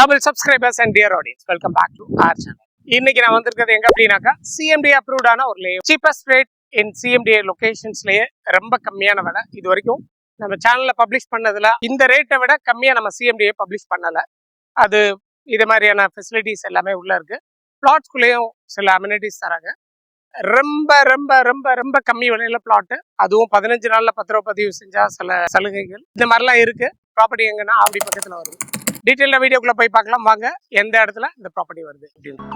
Double subscribers and dear audience welcome back to our channel இன்னைக்கு நான் வந்திருக்கிறது எங்க அப்படின்னாக்கா சிஎம்டி அப்ரூவ்டான ஒரு லே சீப்பஸ்ட் ரேட் இன் சிஎம்டிஏ லொகேஷன்ஸ்லயே ரொம்ப கம்மியான விலை. இது வரைக்கும் நம்ம சேனல்ல பப்ளிஷ் பண்ணதுல இந்த ரேட்டை விட கம்மியா நம்ம சிஎம்டிஏ பப்ளிஷ் பண்ணல. அது இது மாதிரியான ஃபெசிலிட்டிஸ் எல்லாமே உள்ள இருக்கு. பிளாட்ஸ்குள்ளேயும் சில அம்யூனிட்டிஸ் தராங்க. ரொம்ப ரொம்ப ரொம்ப ரொம்ப கம்மி விலையில பிளாட்டு அதுவும் பதினஞ்சு நாள்ல பத்திரவு பதிவு செஞ்சா சில சலுகைகள். இந்த மாதிரிலாம் இருக்கு. ப்ராப்பர்ட்டி எங்கன்னா ஆவடி பக்கத்துல வருது டீட்டெயிலாக வீடியோக்குள்ள போய் பார்க்கலாம். வாங்க எந்த இடத்துல இந்த ப்ராப்பர்ட்டி வருது? அப்படின்னு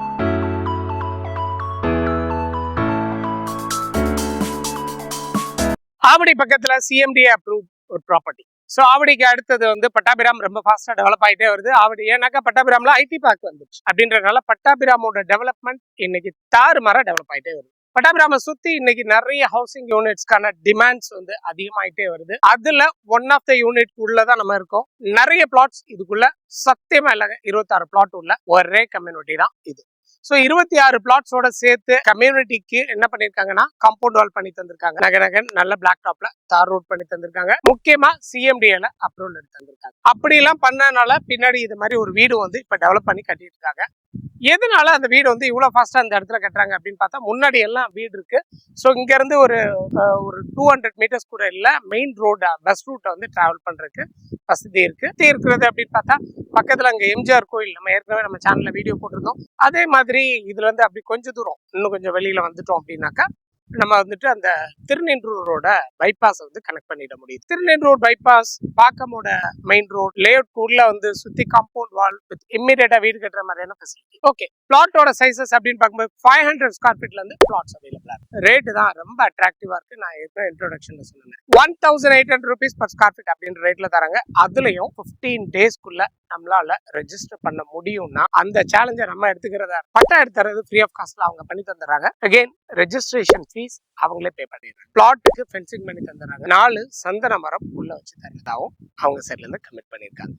ஆவடி பக்கத்துல சிஎம்டிஏ அப்ரூவ் ஒரு ப்ராப்பர்ட்டி ஸோ ஆவடிக்கு அடுத்தது வந்து பட்டாபிராம் ரொம்ப ஃபாஸ்ட்டாக டெவலப் ஆகிட்டே வருது. ஆவடி ஏன்னாக்கா பட்டாபிராமில் ஐடி பார்க் வந்துச்சு அப்படின்றதுனால பட்டாபிராமோட டெவலப்மெண்ட் இன்னைக்கு தாறுமாறாக டெவலப் ஆகிட்டே வருது. பட்டாபிராம சுத்தி இன்னைக்கு நிறைய ஹவுசிங் யூனிட்ஸ்க்கான டிமாண்ட்ஸ் வந்து அதிகமாயிட்டே வருது. அதுல ஒன் ஆஃப் த யூனிட் உள்ளதான் நம்ம இருக்கோம். நிறைய பிளாட்ஸ் இதுக்குள்ள சத்தியமா இல்லைங்க இருபத்தாறு பிளாட் உள்ள ஒரே கம்யூனிட்டி தான் இது. ஸோ இருபத்தி ஆறு பிளாட்ஸோட சேர்த்து கம்யூனிட்டிக்கு என்ன பண்ணிருக்காங்கன்னா காம்பவுண்ட் வால் பண்ணி தந்திருக்காங்க. நகநகன் நல்ல பிளாக் டாப்ல தார் ரோட் பண்ணி தந்திருக்காங்க. முக்கியமா சிஎம்டிஏல அப்ரூவல் எடுத்து தந்திருக்காங்க. அப்படி எல்லாம் பண்ணனால பின்னாடி இது மாதிரி ஒரு வீடு வந்து இப்ப டெவலப் பண்ணி கட்டிட்டு இருக்காங்க எதனால அந்த வீடு வந்து இவ்வளோ ஃபாஸ்ட்டாக அந்த இடத்துல கட்டுறாங்க அப்படின்னு பார்த்தா முன்னாடி எல்லாம் வீடு இருக்கு. ஸோ இங்கேருந்து ஒரு ஒரு டூ ஹண்ட்ரட் மீட்டர்ஸ் கூட இல்லை மெயின் ரோடு பஸ் ரூட்டை வந்து ட்ராவல் பண்ணுறதுக்கு வசதி இருக்கு. வசதி இருக்கிறது அப்படின்னு பார்த்தா பக்கத்தில் அங்கே எம்ஜிஆர் கோயில் நம்ம ஏற்கனவே நம்ம சேனலில் வீடியோ போட்டிருந்தோம். அதே மாதிரி இதுலேருந்து அப்படி கொஞ்சம் தூரம் இன்னும் கொஞ்சம் வெளியில் வந்துட்டோம் அப்படின்னாக்கா நம்ம வந்துட்டு அந்த திருநென்றூரோட பைபாஸ் வந்து கனெக்ட் பண்ணிட முடியும். திருநென்றூர் பைபாஸ் பாக்கமோட மெயின் ரோட் லேஅவுட் உள்ள வந்து சுத்தி காம்பவுண்ட் வால் வித் இம்மிடியேட்டா வீடு கட்டுற மாதிரியான ஃபெசிலிட்டி ஓகே பிளாட்டோட சைசஸ் அப்படின்னு பார்க்கும்போது ஃபைவ் ஹண்ட்ரட் ஸ்கொயர் ஃபீட்ல இருந்து பிளாட்ஸ் அவைலபிளா ரேட் தான் ரொம்ப அட்ராக்டிவா இருக்கு. நான் ஏற்கனவே இன்ட்ரோடக்ஷன்ல சொன்னேன். One thousand eight hundred rupees per square feet அப்படின்ற ரேட்ல தராங்க. அதுலயும் ஃபிஃப்டீன் டேஸ்க்குள்ள நம்மளால ரெஜிஸ்டர் பண்ண முடியும்னா அந்த சேலஞ்சை நம்ம எடுத்துக்கிறதா பட்டா எடுத்துறது ஃப்ரீ ஆஃப் காஸ்ட்ல அவங்க பண்ணி தந்துடுறாங்க. அகைன் ரெஜிஸ்ட்ரேஷன் ஃபீஸ் அவங்களே பே பண்ணிடுறாங்க. பிளாட்டுக்கு ஃபென்சிங் பண்ணி தந்துடுறாங்க நாலு சந்தன மரம் உள்ள வச்சு தரதாகவும் அவங்க சைட்லேருந்து கமிட் பண்ணியிருக்காங்க.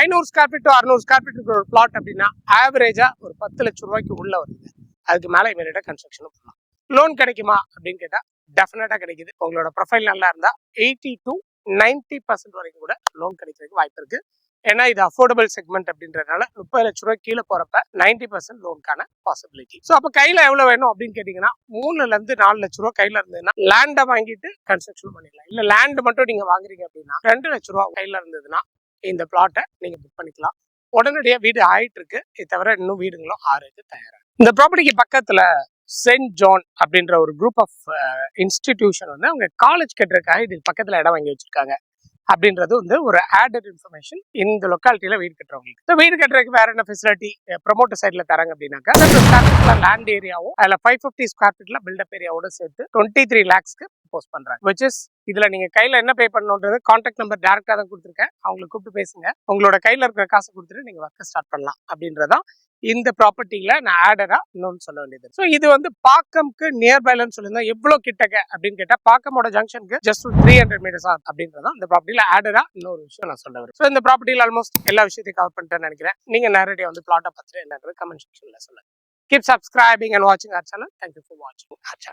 ஐநூறு ஸ்கொயர் ஃபீட் டு அறுநூறு ஸ்கொயர் ஃபீட் ஒரு பிளாட் அப்படின்னா ஆவரேஜா ஒரு பத்து லட்சம் ரூபாய்க்கு உள்ள வருது. அதுக்கு மேல இமீடியட்டா கன்ஸ்ட்ரக்ஷனும் பண்ணலாம் லோன் கிடைக்குமா அப்படின்னு கேட்டா டெஃபினட்டாக கிடைக்குது. உங்களோட ப்ரொஃபைல் நல்லா இருந்தா எயிட்டி டு நைன்டி பர்சன்ட் வரைக்கும் கூட லோன் கிடைக்கிறதுக்கு வாய்ப்பு இருக்கு. ஏன்னா இது அஃபோர்டபுள் செக்மெண்ட் அப்படின்றதுனால முப்பது லட்ச ரூபாய் கீழே போறப்ப நைன்டி பர்சன்ட் லோனுக்கான பாசிபிலிட்டி ஸோ அப்போ கையில எவ்வளவு வேணும் அப்படின்னு கேட்டீங்கன்னா மூணுல இருந்து நாலு லட்ச ரூபா கையில இருந்ததுன்னா லேண்டை வாங்கிட்டு கன்ஸ்ட்ரக்ஷன் பண்ணிடலாம். இல்ல லேண்ட் மட்டும் நீங்க வாங்குறீங்க அப்படின்னா ரெண்டு லட்ச ரூபா கையில இருந்ததுன்னா இந்த பிளாட்டை நீங்க புக் பண்ணிக்கலாம். உடனடியாக வீடு ஆயிட்டு இருக்கு இது தவிர இன்னும் வீடுங்களும் ஆறுக்கு தயாரா இந்த ப்ராப்பர்ட்டிக்கு பக்கத்துல சென்ட் ஜான் அப்படின்ற ஒரு குரூப் ஆஃப் இன்ஸ்டிடியூஷன் வந்து அவங்க காலேஜ் கட்டுறதுக்காக இதுக்கு பக்கத்துல இடம் வாங்கி வச்சிருக்காங்க. அப்படின்றது வந்து ஒரு ஆடட் இன்ஃபர்மேஷன் இந்த லொக்காலிட்டியில வீடு கட்டுறவங்களுக்கு. இப்போ வீடு கட்டுறதுக்கு வேற என்ன ஃபெசிலிட்டி ப்ரொமோட்டர் சைட்ல தராங்க அப்படின்னாக்கா லேண்ட் ஏரியாவும் அதுல ஃபைவ் ஃபிஃப்டி ஸ்கொயர் ஃபீட்ல பில்டப் ஏரியாவோட சேர்த்து டுவெண்ட்டி த்ரீ லேக்ஸ்க்கு போஸ்ட் பண்றாங்க. விச் இஸ் இதுல நீங்க கையில என்ன பே பண்ணணுன்றது கான்டாக்ட் நம்பர் டேரக்டா தான் கொடுத்துருக்கேன். அவங்களுக்கு கூப்பிட்டு பேசுங்க. உங்களோட கையில இருக்கிற காசை கொடுத்துட்டு நீங்க ஒர்க்கை ஸ்டார்ட் பண்ணலாம். அப்படின்றதான் இந்த ப்ராப்பர்ட்டியில நான் ஆடராக இன்னொன்னு சொல்ல வேண்டியது ஸோ இது வந்து பாக்கம்க்கு நியர்பைலன்னு சொல்லியிருந்தா எவ்வளோ கிட்டக்க அப்படின்னு கேட்டால் பாக்கமோட ஜங்ஷனுக்கு ஜஸ்ட் த்ரீ ஹண்ட்ரட் மீட்டர்ஸ் அப்படின்றதான் இந்த ப்ராப்பர்ட்டியில் ஆடராக இன்னொரு விஷயம் நான் சொல்ல வரேன் ஸோ இந்த ப்ராப்பர்ட்டியில் ஆல்மோஸ்ட் எல்லா விஷயத்தையும் கவர் பண்ணிட்டேன்னு நினைக்கிறேன். நீங்கள் நேரடியாக வந்து பிளாட்டை பார்த்துட்டு என்னன்றது கமெண்ட் செக்ஷனில் சொல்லுங்கள் கீப் சப்ஸ்கிரைபிங் அண்ட் வாட்சிங் ஆர் சேனல் தேங்க்யூ ஃபார் வாட்சிங் ஆர் சேனல்